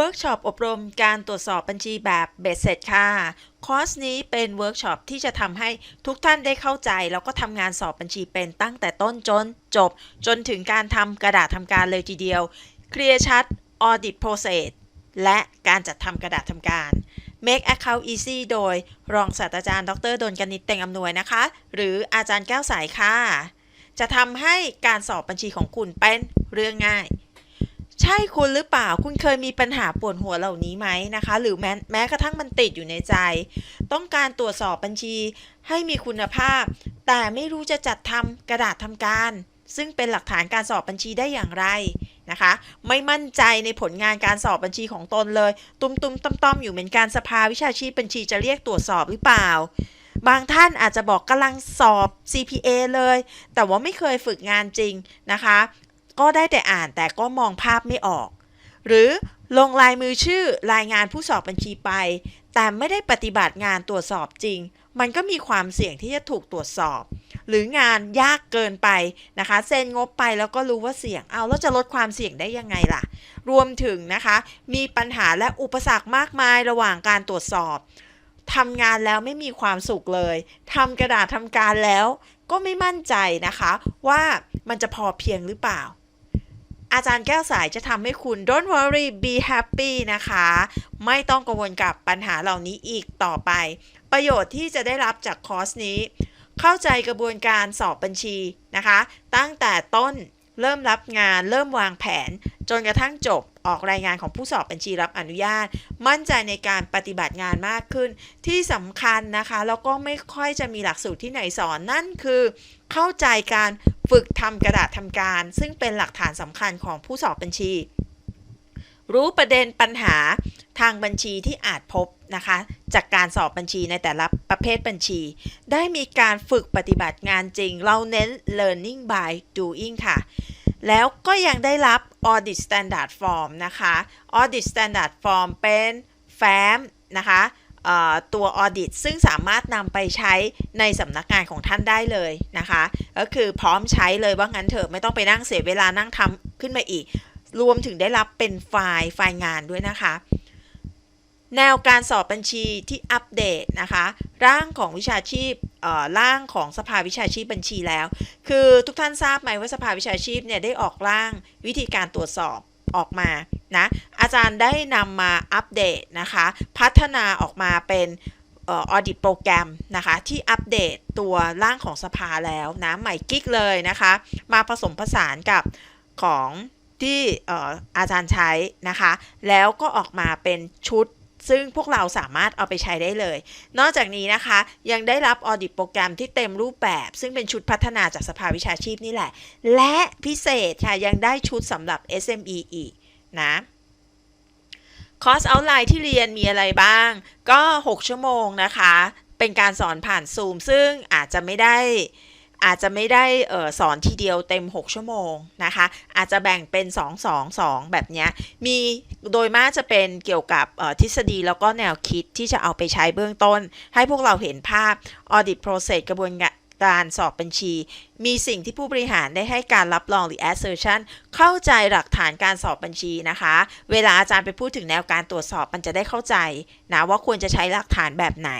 เวิร์กช็อปอบรมการตรวจสอบบัญชีแบบเบสเสร็จค่ะ คอร์สนี้เป็นเวิร์กช็อปที่จะทำให้ทุกท่านได้เข้าใจ แล้วก็ทำงานสอบบัญชีเป็นตั้งแต่ต้นจน จบ จนถึงการทำกระดาษทำการเลยทีเดียว เคลียร์ชัด Audit Process และการจัดทำกระดาษทำการ Make Account Easy โดยรองศาสตราจารย์ ดรดลกนิษฐ์เต็งอำนวยนะคะ หรืออาจารย์แก้วสายค่ะ จะทำให้การสอบบัญชีของคุณเป็นเรื่องง่าย ใช่คุณหรือเปล่า คุณเคยมีปัญหาปวดหัวเหล่านี้ไหมนะคะ หรือแม้แม้กระทั่งมันติดอยู่ในใจ ต้องการตรวจสอบบัญชีให้มีคุณภาพ แต่ไม่รู้จะจัดทำกระดาษทำการ ซึ่งเป็นหลักฐานการสอบบัญชีได้อย่างไรนะคะ ไม่มั่นใจในผลงานการสอบบัญชีของตนเลย ตุ้มตุ้มต้อมต้อมๆอยู่เหมือนการสภาวิชาชีพบัญชีจะเรียกตรวจสอบหรือเปล่า บางท่านอาจจะบอกกำลังสอบ CPA เลย แต่ว่าไม่เคยฝึกงานจริงนะคะ ก็ได้แต่อ่านแต่ก็มองภาพไม่ออก หรือลงลายมือชื่อรายงานผู้สอบบัญชีไป แต่ไม่ได้ปฏิบัติงานตรวจสอบจริง มันก็มีความเสี่ยงที่จะถูกตรวจสอบ หรืองานยากเกินไปนะคะเซ็นงบไปแล้วก็รู้ว่าเสี่ยงเอาแล้วจะลดความเสี่ยงได้ยังไงล่ะ รวมถึงนะคะ มีปัญหาและอุปสรรคมากมายระหว่างการตรวจสอบทำงานแล้วไม่มีความสุขเลยทำกระดาษทำการแล้วก็ไม่มั่นใจนะคะ ว่ามันจะพอเพียงหรือเปล่า อาจารย์แก้วสายจะทำให้คุณ don't worry be happy นะคะ ไม่ต้องกังวลกับปัญหาเหล่านี้อีกต่อไป ประโยชน์ที่จะได้รับจากคอร์สนี้ เข้าใจกระบวนการสอบบัญชีนะคะ ตั้งแต่ต้นเริ่มรับงาน เริ่มวางแผน จนกระทั่งจบออกรายงานของผู้สอบบัญชีรับอนุญาต มั่นใจในการปฏิบัติงานมากขึ้น ที่สำคัญนะคะ แล้วก็ไม่ค่อยจะมีหลักสูตรที่ไหนสอนนั่นคือ เข้าใจการ ฝึกทำกระดาษทำการ ซึ่งเป็นหลักฐานสำคัญของผู้สอบบัญชี รู้ประเด็นปัญหาทางบัญชีที่อาจพบนะคะ จากการสอบบัญชีในแต่ละประเภทบัญชี ได้มีการฝึกปฏิบัติงานจริง เราเน้น learning by doing ค่ะ แล้วก็ยังได้รับ audit standard form นะคะ audit standard form เป็นแฟ้มนะคะ ตัว audit ซึ่งสามารถนำไปใช้ในสำนักงานของท่านได้เลยนะคะ ก็คือพร้อมใช้เลยว่างั้นเถอะไม่ต้องไปนั่งเสียเวลานั่งทำขึ้นมาอีก รวมถึงได้รับเป็นไฟล์ไฟล์งานด้วยนะคะ แนวการสอบบัญชีที่อัปเดตนะคะ ร่างของวิชาชีพร่างของสภาวิชาชีพบัญชีแล้ว คือทุกท่านทราบไหมว่าสภาวิชาชีพเนี่ยได้ออกร่างวิธีการตรวจสอบ ออกมานะอาจารย์ได้นำมาอัปเดตนะคะ พัฒนาออกมาเป็นออดิตโปรแกรมนะคะ ที่อัปเดตตัวร่างของสภาแล้วนะใหม่กิ๊กเลยนะคะ มาผสมผสานกับของที่อาจารย์ใช้นะคะ แล้วก็ออกมาเป็นชุด ซึ่งพวกเราสามารถเอาไปใช้ได้เลย นอกจากนี้นะคะ ยังได้รับออดิตโปรแกรมที่เต็มรูปแบบ ซึ่งเป็นชุดพัฒนาจากสภาวิชาชีพนี่แหละ และพิเศษค่ะ ยังได้ชุดสำหรับ SME อีกนะคอร์สเอาไลน์ที่เรียนมีอะไรบ้าง ก็ 6 ชั่วโมงนะคะ เป็นการสอนผ่านซูมซึ่งอาจจะไม่ได้ อาจจะไม่ได้ออสอนทีเดียวเต็ม 6 ชั่วโมงนะคะ อาจจะแบ่งเป็น 2 2 2 แบบนี้มีโดยมากจะเป็นเกี่ยวกับออทฤษฎีแล้วก็แนวคิดที่จะเอาไปใช้เบื้องต้น ให้พวกเราเห็นภาพ audit process กระบวนการสอบบัญชี มีสิ่งที่ผู้บริหารได้ให้การรับรองหรือ assertion เข้าใจหลักฐานการสอบบัญชีนะคะ เวลาอาจารย์ไปพูดถึงแนวการตรวจสอบมันจะได้เข้าใจนะว่าควรจะใช้หลักฐานแบบไหน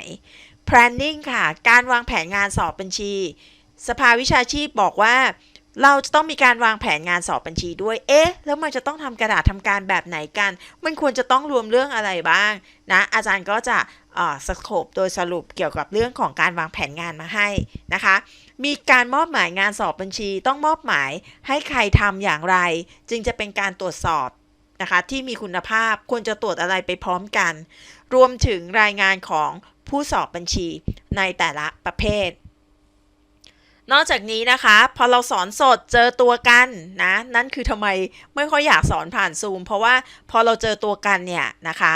planning ค่ะ การวางแผนงานสอบบัญชี สภาวิชาชีพบอกว่า เราจะต้องมีการวางแผนงานสอบบัญชีด้วย เอ๊ะ แล้วมันจะต้องทำกระดาษทำการแบบไหนกัน มันควรจะต้องรวมเรื่องอะไรบ้างนะ อาจารย์ก็จะสโคปโดยสรุปเกี่ยวกับเรื่องของการวางแผนงานมาให้นะคะ มีการมอบหมายงานสอบบัญชี ต้องมอบหมายให้ใครทำอย่างไร จึงจะเป็นการตรวจสอบนะคะที่มีคุณภาพควรจะตรวจอะไรไปพร้อมกัน รวมถึงรายงานของผู้สอบบัญชีในแต่ละประเภท นอกจากนี้นะคะ พอเราสอนสดเจอตัวกันนะ นั่นคือทำไมไม่ค่อยอยากสอนผ่านซูม เพราะว่าพอเราเจอตัวกันเนี่ยนะคะ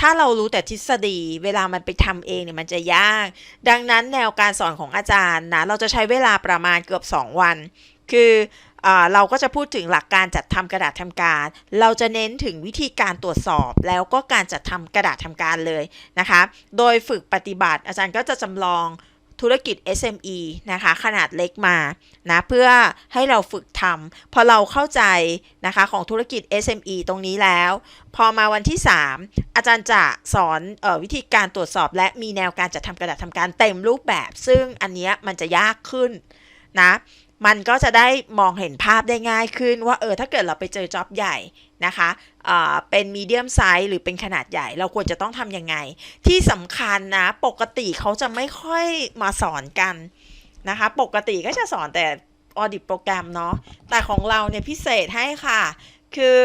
ถ้าเรารู้แต่ทฤษฎีเวลามันไปทำเองเนี่ยมันจะยาก ดังนั้นแนวการสอนของอาจารย์นะเราจะใช้เวลาประมาณเกือบ 2 วัน คือเราก็จะพูดถึงหลักการจัดทำกระดาษทำการ เราจะเน้นถึงวิธีการตรวจสอบแล้วก็การจัดทำกระดาษทำการเลยนะคะ โดยฝึกปฏิบัติอาจารย์ก็จะจำลอง ธุรกิจ SME นะคะขนาดเล็กมานะเพื่อให้เราฝึกทำพอเราเข้าใจนะคะของธุรกิจ SME ตรงนี้แล้ว พอมาวันที่ 3 อาจารย์จะสอนออวิธีการตรวจสอบ และมีแนวการจัดทำกระดาษทำการเต็มรูปแบบ ซึ่งอันนี้มันจะยากขึ้นนะ มันก็จะได้มองเห็นภาพได้ง่ายขึ้นว่าเออถ้าเกิดเราไปเจอจ็อบใหญ่นะคะเออเป็นมีเดียมไซส์หรือเป็นขนาดใหญ่ เราควรจะต้องทำยังไง ที่สำคัญนะปกติเขาจะไม่ค่อยมาสอนกันนะคะ ปกติก็จะสอนแต่ออดิตโปรแกรมเนาะแต่ของเราเนี่ยพิเศษให้ค่ะ คือ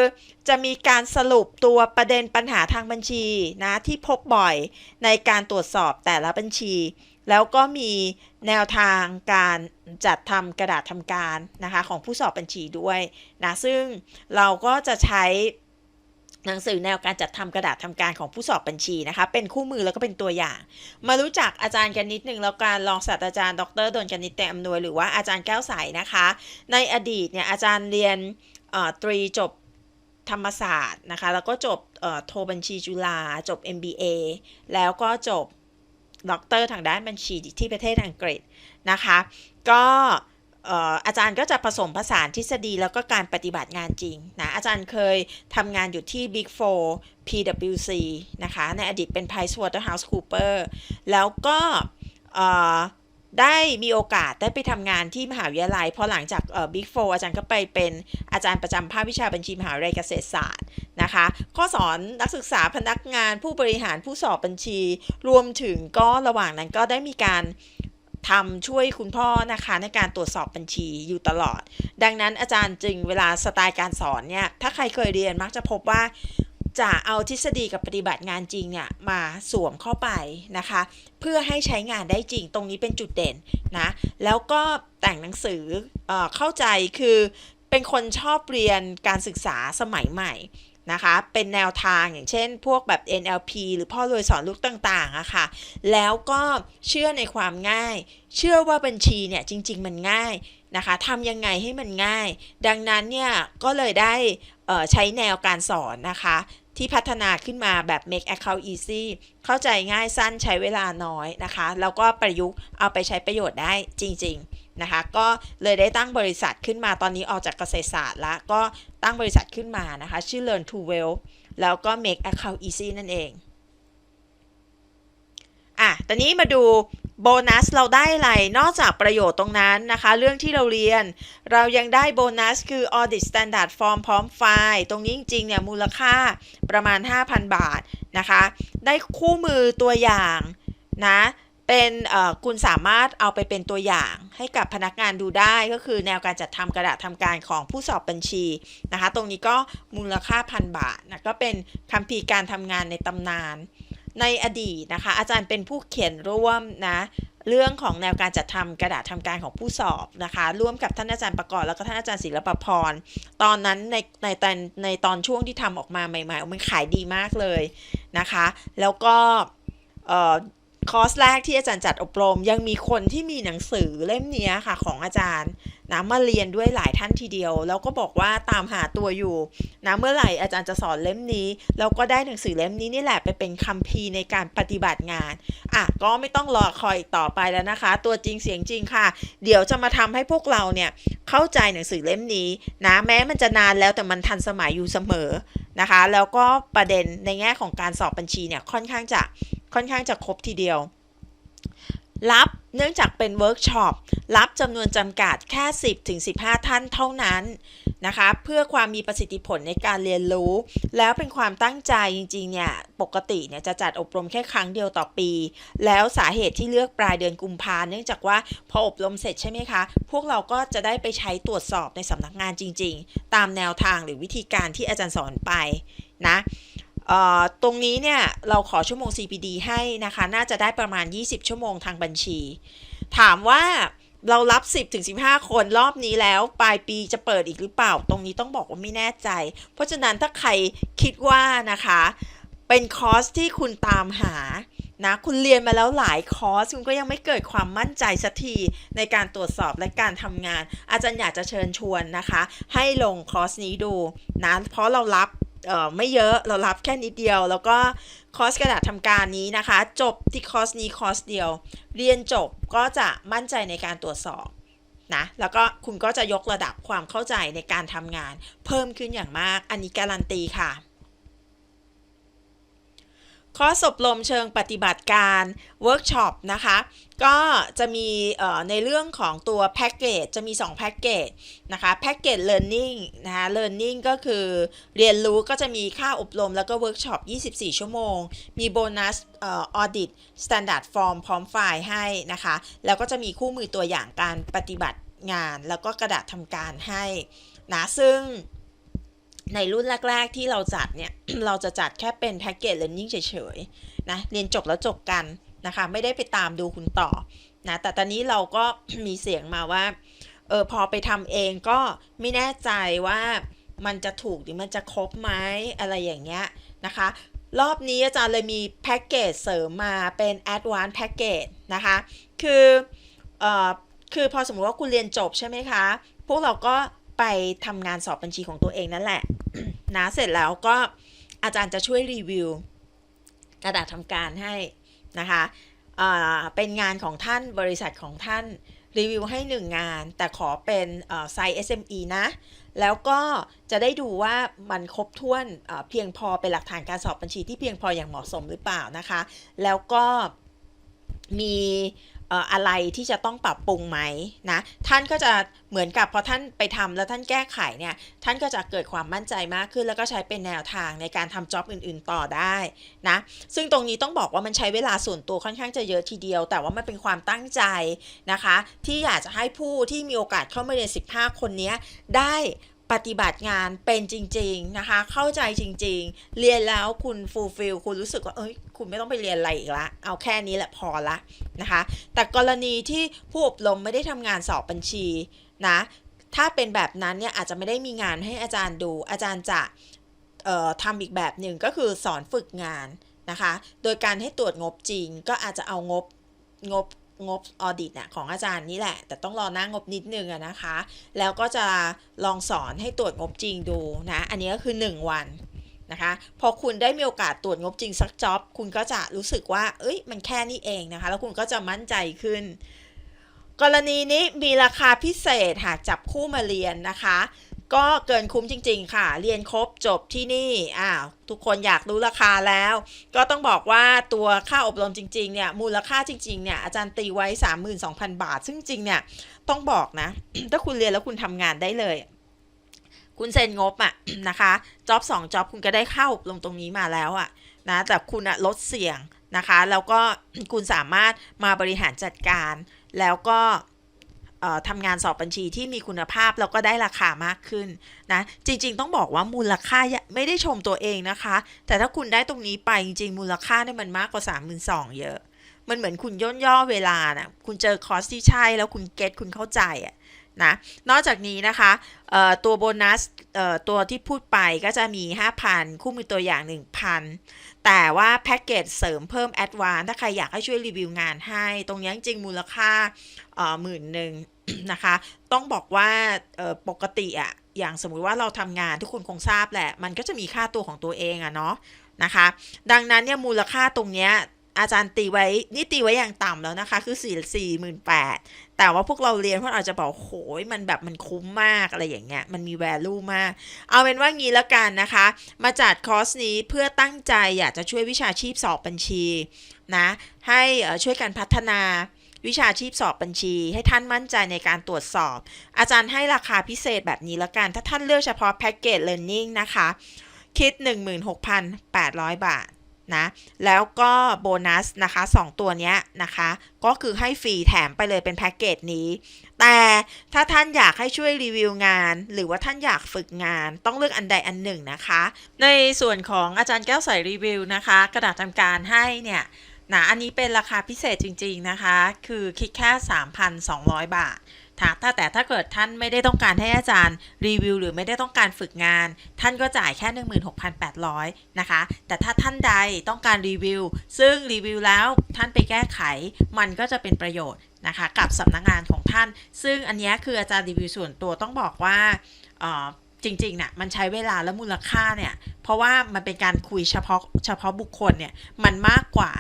จะมีการสรุปตัวประเด็นปัญหาทางบัญชีนะที่พบบ่อยในการตรวจสอบแต่ละบัญชี แล้วก็มีแนวทางการจัดทำกระดาษทำการนะคะของผู้สอบบัญชีด้วยนะซึ่งเราก็จะใช้หนังสือแนวการจัดทำกระดาษทำการของผู้สอบบัญชีนะคะ เป็นคู่มือแล้วก็เป็นตัวอย่าง มารู้จักอาจารย์กันนิดนึงแล้วการรองศาสตราจารย์ดรดลกนิตแต่อำนวยหรือว่าอาจารย์แก้วใสนะคะ ในอดีตเนี่ยอาจารย์เรียนตรีจบธรรมศาสตร์นะคะ แล้วก็จบโทบัญชีจุฬาจบ MBA แล้วก็จบ ด็อกเตอร์ทางด้านบัญชีที่ประเทศอังกฤษนะคะ ก็เอ่อาจารย์ก็จะผสมผสานทฤษฎีแล้วก็การปฏิบัติงานจริงนะอาจารย์เคยทำงานอยู่ที่ Big 4 PwC นะคะ ในอดีตเป็น PricewaterhouseCoopers แล้วก็ ได้มีโอกาสได้ไปทำงานที่มหาวิทยาลัยพอหลังจากเอ่อ Big 4อาจารย์ก็ไปเป็นอาจารย์ประจำภาควิชาบัญชีมหาวิทยาลัยเกษตรศาสตร์นะคะ ก็สอนนักศึกษาพนักงานผู้บริหารผู้สอบบัญชี รวมถึงก็ระหว่างนั้นก็ได้มีการทำช่วยคุณพ่อนะคะในการตรวจสอบบัญชีอยู่ตลอด ดังนั้นอาจารย์จึงเวลาสไตล์การสอนเนี่ย ถ้าใครเคยเรียนมักจะพบว่า จะเอาทฤษฎีกับปฏิบัติงานจริงเนี่ยมาสวมเข้าไปนะคะ เพื่อให้ใช้งานได้จริงตรงนี้เป็นจุดเด่นนะ แล้วก็แต่งหนังสือเอเข้าใจคือเป็นคนชอบเรียนการศึกษาสมัยใหม่นะคะ เป็นแนวทางอย่างเช่น พวกแบบ NLP หรือพ่อรวยสอนลูกต่างๆอะค่ะ แล้วก็เชื่อในความง่าย เชื่อว่าบัญชีเนี่ยจริง ๆ มันง่าย นะคะทำยังไงให้มันง่าย ดังนั้นเนี่ยก็เลยได้ใช้แนวการสอนนะคะ ที่พัฒนาขึ้นมาแบบ make account easy เข้าใจง่ายสั้นใช้เวลาน้อยนะคะ แล้วก็ประยุกต์เอาไปใช้ประโยชน์ได้จริง ๆ นะคะ ก็เลยได้ตั้งบริษัทขึ้นมาตอนนี้ออกจากเกษตรศาสตร์แล้วก็ตั้งบริษัทขึ้นมานะคะ ชื่อ Learn to Well แล้วก็ make account easy นั่นเอง อะตอนนี้มาดูโบนัสเราได้อะไร นอกจากประโยชน์ตรงนั้นนะคะ เรื่องที่เราเรียน เรายังได้โบนัสคือ Audit Standard Form พร้อมไฟล์ ตรงนี้จริงๆเนี่ยมูลค่าประมาณ 5,000 บาทนะคะ ได้คู่มือตัวอย่างนะเป็นคุณสามารถเอาไปเป็นตัวอย่างให้กับพนักงานดูได้ก็คือแนวการจัดทำกระดาษทำการของผู้สอบบัญชีนะคะ ตรงนี้ก็มูลค่าพันบาทนะก็เป็นคัมภีร์การทำงานในตำนาน ในอดีตนะคะ อาจารย์เป็นผู้เขียนร่วมนะเรื่องของแนวการจัดทำกระดาษทำการของผู้สอบนะคะ ร่วมกับท่านอาจารย์ประกอบแล้วก็ท่านอาจารย์ศิลปพร ตอนนั้นในในตอนในตอนช่วงที่ทำออกมาใหม่ๆมันขายดีมากเลยนะคะ แล้วก็เอ่อ คอร์สแรกที่อาจารย์จัดอบรม ยังมีคนที่มีหนังสือเล่มนี้ค่ะของอาจารย์นะมาเรียนด้วยหลายท่านทีเดียว แล้วก็บอกว่าตามหาตัวอยู่นะเมื่อไหร่อาจารย์จะสอนเล่มนี้แล้วก็ได้หนังสือเล่มนี้นี่แหละไปเป็นคัมภีร์ในการปฏิบัติงานอะก็ไม่ต้องรอคอยต่อไปแล้วนะคะ ตัวจริงเสียงจริงค่ะ เดี๋ยวจะมาทำให้พวกเราเนี่ยเข้าใจหนังสือเล่มนี้นะแม้มันจะนานแล้วแต่มันทันสมัยอยู่เสมอนะคะ แล้วก็ประเด็นในแง่ของการสอบบัญชีเนี่ยค่อนข้างจะ ค่อนข้างจะครบทีเดียว รับเนื่องจากเป็นเวิร์กช็อปรับจำนวนจำกัดแค่ 10ถึง15 ท่านเท่านั้นนะคะเพื่อความมีประสิทธิผลในการเรียนรู้ แล้วเป็นความตั้งใจจริงๆเนี่ยปกติเนี่ยจะจัดอบรมแค่ครั้งเดียวต่อปี แล้วสาเหตุที่เลือกปลายเดือนกุมภาเนื่องจากว่าพออบรมเสร็จใช่ไหมคะ พวกเราก็จะได้ไปใช้ตรวจสอบในสำนักงานจริง ๆ ตามแนวทางหรือวิธีการที่อาจารย์สอนไปนะ ตรงนี้เนี่ยเราขอชั่วโมง CPD ให้นะคะ น่าจะได้ประมาณ 20 ชั่วโมงทางบัญชี ถามว่าเรารับ 10ถึง15 คนรอบนี้แล้ว ปลายปีจะเปิดอีกหรือเปล่า ตรงนี้ต้องบอกว่าไม่แน่ใจ เพราะฉะนั้นถ้าใครคิดว่านะคะ เป็นคอร์สที่คุณตามหานะคุณเรียนมาแล้วหลายคอร์ส คุณก็ยังไม่เกิดความมั่นใจสักทีในการตรวจสอบและการทำงาน อาจารย์อยากจะเชิญชวนนะคะ ให้ลงคอร์สนี้ดูนะเพราะเรารับ ไม่เยอะเรารับแค่นิดเดียว แล้วก็คอร์สกระดาษทำการนี้นะคะ จบที่คอร์สนี้คอร์สเดียว เรียนจบก็จะมั่นใจในการตรวจสอบนะแล้วก็คุณก็จะยกระดับความเข้าใจในการทำงาน เพิ่มขึ้นอย่างมากอันนี้การันตีค่ะ คอร์สอบรมเชิงปฏิบัติการเวิร์กช็อปนะคะ ก็จะมีในเรื่องของตัวแพ็กเกจจะมี 2 แพ็กเกจนะคะแพ็กเกจ learning นะคะ learning ก็คือเรียนรู้ก็จะมีค่าอบรมแล้วก็เวิร์กช็อป 24 ชั่วโมง มีโบนัสออ audit standard form พร้อมไฟล์ให้นะคะ แล้วก็จะมีคู่มือตัวอย่างการปฏิบัติงาน แล้วก็กระดาษทำการให้นะซึ่ง ในรุ่นแรก ๆ ที่เราจัดเนี่ย เราจะจัดแค่เป็นแพ็กเกจ learning เฉยๆนะเรียนจบแล้วจบกันนะคะ ไม่ได้ไปตามดูคุณต่อนะแต่ตอนนี้เราก็มีเสียงมาว่าเออพอไปทำเองก็ไม่แน่ใจว่ามันจะถูกหรือมันจะครบไหมอะไรอย่างเงี้ยนะคะ รอบนี้อาจารย์เลยมีแพ็กเกจเสริมมาเป็น Advanced Package นะคะ คือเอ่อคือพอสมมติว่าคุณเรียนจบใช่ไหมคะ พวกเราก็ ไปทำงานสอบบัญชีของตัวเองนั่นแหละนะเสร็จแล้วก็อาจารย์จะช่วยรีวิว กระดาษทำการให้นะคะเป็นงานของท่านบริษัทของท่านรีวิวให้1งงาน แต่ขอเป็นไซส์ SME นะ แล้วก็จะได้ดูว่ามันครบถ้วนเพียงพอเป็นหลักฐานการสอบบัญชีที่เพียงพออย่างเหมาะสมหรือเปล่านะคะ แล้วก็มี อะไรที่จะต้องปรับปรุงไหมนะท่านก็จะเหมือนกับพอท่านไปทำแล้วท่านแก้ไขเนี่ยท่านก็จะเกิดความมั่นใจมากขึ้น แล้วก็ใช้เป็นแนวทางในการทำจ็อบอื่น ๆ ต่อได้นะซึ่งตรงนี้ต้องบอกว่ามันใช้เวลาส่วนตัวค่อนข้างจะเยอะทีเดียว แต่ว่ามันเป็นความตั้งใจนะคะ ที่อยากจะให้ผู้ที่มีโอกาสเข้ามาเรียน 15 คนนี้ได้ปฏิบัติงานเป็นจริง ๆ นะคะ เข้าใจจริง ๆ เรียนแล้วคุณฟูลฟิลคุณรู้สึกว่าเอ้ย คุณไม่ต้องไปเรียนอะไรอีกละ เอาแค่นี้แหละพอละนะคะ แต่กรณีที่ผู้อบรมไม่ได้ทำงานสอบบัญชีนะ ถ้าเป็นแบบนั้นเนี่ยอาจจะไม่ได้มีงานให้อาจารย์ดู อาจารย์จะเอ่อทำอีกแบบหนึ่งก็คือสอนฝึกงานนะคะ โดยการให้ตรวจงบจริง ก็อาจจะเอางบงบงบออดิตน่ะของอาจารย์นี่แหละ แต่ต้องรอหน้างบนิดนึงนะคะ แล้วก็จะลองสอนให้ตรวจงบจริงดูนะ อันนี้ก็คือ 1 วัน นะคะพอคุณได้มีโอกาสตรวจงบจริงสักจ็อบ คุณก็จะรู้สึกว่า เอ้ย มันแค่นี้เองนะคะ แล้วคุณก็จะมั่นใจขึ้น กรณีนี้มีราคาพิเศษหากจับคู่มาเรียนนะคะ ก็เกินคุ้มจริง ๆ ค่ะ เรียนครบจบที่นี่อ้าวทุกคนอยากรู้ราคาแล้ว ก็ต้องบอกว่าตัวค่าอบรมจริง ๆ เนี่ย มูลค่าจริง ๆ เนี่ย อาจารย์ตีไว้ 32,000 บาท ซึ่งจริงเนี่ย ต้องบอกนะ ถ้าคุณเรียนแล้วคุณทำงานได้เลย คุณเซ็นงบอะนะคะจ็อบสองจ็อบคุณก็ได้เข้าอบรมตรงนี้มาแล้วอะนะแต่คุณอะลดเสี่ยงนะคะแล้วก็คุณสามารถมาบริหารจัดการ แล้วก็ทำงานสอบบัญชีที่มีคุณภาพแล้วก็ได้ราคามากขึ้นนะจริง ๆ ต้องบอกว่ามูลค่าไม่ได้ชมตัวเองนะคะ แต่ถ้าคุณได้ตรงนี้ไปจริง ๆ มูลค่าเนี่ยมันมากกว่า 3 2 0 0 0เยอะ มันเหมือนคุณย่นย่อเวลานะคุณเจอคอร์สที่ใช่แล้วคุณเก็ตคุณเข้าใจอะ นะ นอกจากนี้นะคะตัวโบนัสตัวที่พูดไปก็จะมี 5,000 คู่มือตัวอย่าง 1,000 แต่ว่าแพ็กเกจเสริมเพิ่มแอดวานถ้าใครอยากให้ช่วยรีวิวงานให้ ตรงนี้จริงมูลค่าหมื่นหนึ่งนะคะ ต้องบอกว่าปกติอะอย่างสมมุติว่าเราทำงานทุกคนคงทราบแหละ มันก็จะมีค่าตัวของตัวเองอะเนาะนะคะ ดังนั้นเนี่ยมูลค่าตรงเนี้ย อาจารย์ตีไว้ นี่ตีไว้อย่างต่ำแล้วนะคะ คือ4 4 8 0 0 0แต่ว่าพวกเราเรียนพวกเราจะบอกโหยมันแบบมันคุ้มมากอะไรอย่างเงี้ย มันมี value มาก เอาเป็นว่างี้แล้วกันนะคะ มาจัดคอร์สนี้เพื่อตั้งใจอยากจะช่วยวิชาชีพสอบบัญชีนะ ให้ช่วยกันพัฒนาวิชาชีพสอบบัญชี ให้ท่านมั่นใจในการตรวจสอบ อาจารย์ให้ราคาพิเศษแบบนี้แล้วกัน ถ้าท่านเลือกเฉพาะแพ็กเกจ learning นะคะ คิด 16,800 บาท นะแล้วก็โบนัสนะคะ 2 ตัวนี้นะคะ ก็คือให้ฟรีแถมไปเลยเป็นแพ็กเกจนี้ แต่ถ้าท่านอยากให้ช่วยรีวิวงาน หรือว่าท่านอยากฝึกงาน ต้องเลือกอันใดอันหนึ่งนะคะ ในส่วนของอาจารย์แก้วใส่รีวิวนะคะ กระดาษทำการให้เนี่ยนะอันนี้เป็นราคาพิเศษจริง ๆนะคะ คือคิดแค่ 3,200 บาท ถ้าแต่ถ้าเกิดท่านไม่ได้ต้องการให้อาจารย์รีวิว หรือไม่ได้ต้องการฝึกงาน ท่านก็จ่ายแค่ 16,800 นะคะ แต่ถ้าท่านใดต้องการรีวิว ซึ่งรีวิวแล้วท่านไปแก้ไข มันก็จะเป็นประโยชน์นะคะกับสำนักงานของท่าน ซึ่งอันนี้คืออาจารย์รีวิวส่วนตัวต้องบอกว่า จริงๆเนี่ยมันใช้เวลาและมูลค่าเนี่ย เพราะว่ามันเป็นการคุยเฉพาะเฉพาะบุคคลเนี่ย มันมากกว่า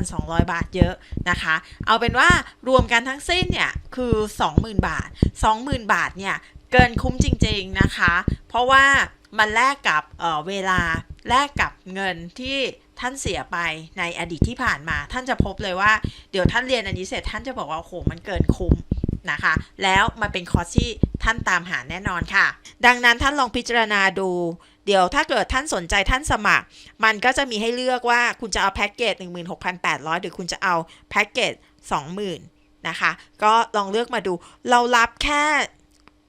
3,200 บาทเยอะนะคะ เอาเป็นว่ารวมกันทั้งสิ้นเนี่ย คือ 20,000 บาท 20,000 บาทเนี่ย เกินคุ้มจริงๆนะคะ เพราะว่ามันแลกกับเออเวลาแลกกับเงินที่ท่านเสียไปในอดีตที่ผ่านมา ท่านจะพบเลยว่า เดี๋ยวท่านเรียนอันนี้เสร็จท่านจะบอกว่าโอ้โหมันเกินคุ้ม นะคะ แล้วมันเป็นคอร์สที่ท่านตามหาแน่นอนค่ะ ดังนั้นท่านลองพิจารณาดู เดี๋ยวถ้าเกิดท่านสนใจท่านสมัคร มันก็จะมีให้เลือกว่าคุณจะเอาแพ็กเกจ 16,800 หรือคุณจะเอาแพ็กเกจ 20,000 นะคะ ก็ลองเลือกมาดู เรารับแค่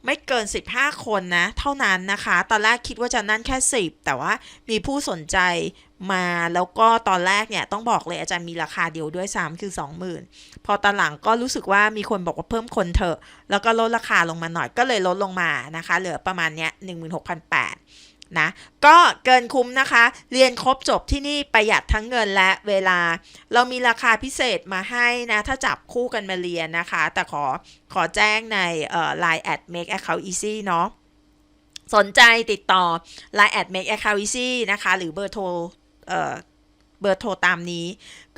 ไม่เกิน 15 คนนะ เท่านั้นนะคะ ตอนแรกคิดว่าจะนั่นแค่ 10 แต่ว่ามีผู้สนใจมาแล้วก็ตอนแรกเนี่ยต้องบอกเลยอาจารย์มีราคาเดียวด้วยซ้ำคือ 20,000 พอตอนหลังก็รู้สึกว่ามีคนบอกว่าเพิ่มคนเถอะ แล้วก็ลดราคาลงมาหน่อยก็เลยลดลงมานะคะ เหลือประมาณเนี้ย16,800 นะก็เกินคุ้มนะคะ เรียนครบจบที่นี่ประหยัดทั้งเงินและเวลา เรามีราคาพิเศษมาให้นะ ถ้าจับคู่กันมาเรียนนะคะ แต่ขอขอแจ้งในเอ่อ Line at make account easy เนาะสนใจติดต่อ Line at make account easy นะคะ หรือเบอร์โทรเอ่อ เบอร์โทรตามนี้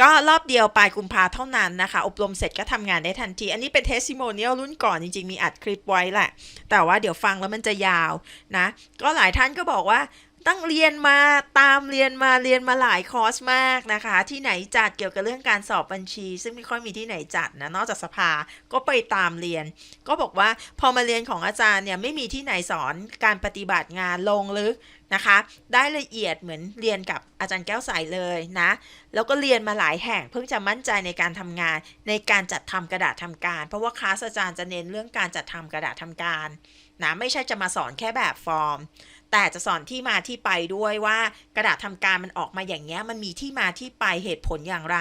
ก็รอบเดียวปลายกุมภาเท่านั้นนะคะ อบรมเสร็จก็ทำงานได้ทันที อันนี้เป็นเทสติโมเนียลรุ่นก่อนจริง ๆ มีอัดคลิปไว้แหละ แต่ว่าเดี๋ยวฟังแล้วมันจะยาวนะ ก็หลายท่านก็บอกว่า ตั้งเรียนมาตามเรียนมาเรียนมาหลายคอร์สมากนะคะ ที่ไหนจัดเกี่ยวกับเรื่องการสอบบัญชี ซึ่งไม่ค่อยมีที่ไหนจัดนะนอกจากสภาก็ไปตามเรียน ก็บอกว่าพอมาเรียนของอาจารย์เนี่ยไม่มีที่ไหนสอนการปฏิบัติงานลงลึกนะคะ ได้ละเอียดเหมือนเรียนกับอาจารย์แก้วใสเลยนะ แล้วก็เรียนมาหลายแห่งเพิ่งจะมั่นใจในการทำงานในการจัดทำกระดาษทำการ เพราะว่าคลาสอาจารย์จะเน้นเรื่องการจัดทำกระดาษทำการนะไม่ใช่จะมาสอนแค่แบบฟอร์ม แต่จะสอนที่มาที่ไปด้วยว่ากระดาษทำการมันออกมาอย่างเงี้ยมันมีที่มาที่ไปเหตุผลอย่างไร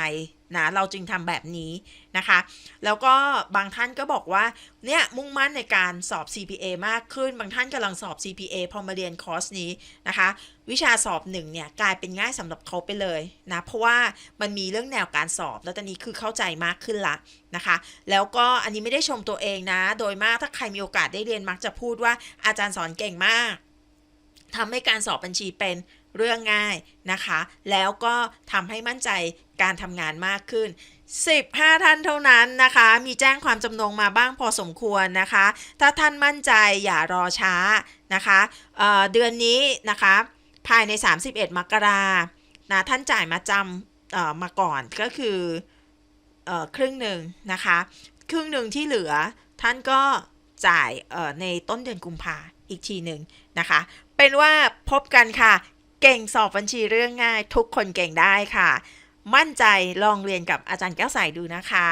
นะเราจึงทำแบบนี้นะคะ แล้วก็บางท่านก็บอกว่าเนี่ยมุ่งมั่นในการสอบ CPA มากขึ้น บางท่านกำลังสอบ CPA พอมาเรียนคอร์สนี้นะคะ วิชาสอบหนึ่งเนี่ยกลายเป็นง่ายสำหรับเขาไปเลยนะเพราะว่ามันมีเรื่องแนวการสอบแล้วตอนนี้คือเข้าใจมากขึ้นละนะคะ แล้วก็อันนี้ไม่ได้ชมตัวเองนะ โดยมากถ้าใครมีโอกาสได้เรียนมักจะพูดว่าอาจารย์สอนเก่งมาก ทำให้การสอบบัญชีเป็นเรื่องง่ายนะคะ แล้วก็ทำให้มั่นใจการทำงานมากขึ้น 15 ท่านเท่านั้นนะคะ มีแจ้งความจำนงมาบ้างพอสมควรนะคะ ถ้าท่านมั่นใจอย่ารอช้านะคะเเดือนนี้นะคะ ภายใน 31 มกรานะท่านจ่ายมาจำมาก่อนก็คืออครึ่งหนึ่งนะคะ ครึ่งหนึ่งที่เหลือท่านก็จ่ายในต้นเดือนกุมภาอีกทีหนึ่งนะคะ เป็นว่าพบกันค่ะ เก่งสอบบัญชีเรื่องง่าย ทุกคนเก่งได้ค่ะ มั่นใจลองเรียนกับอาจารย์แก้วใสดูนะคะ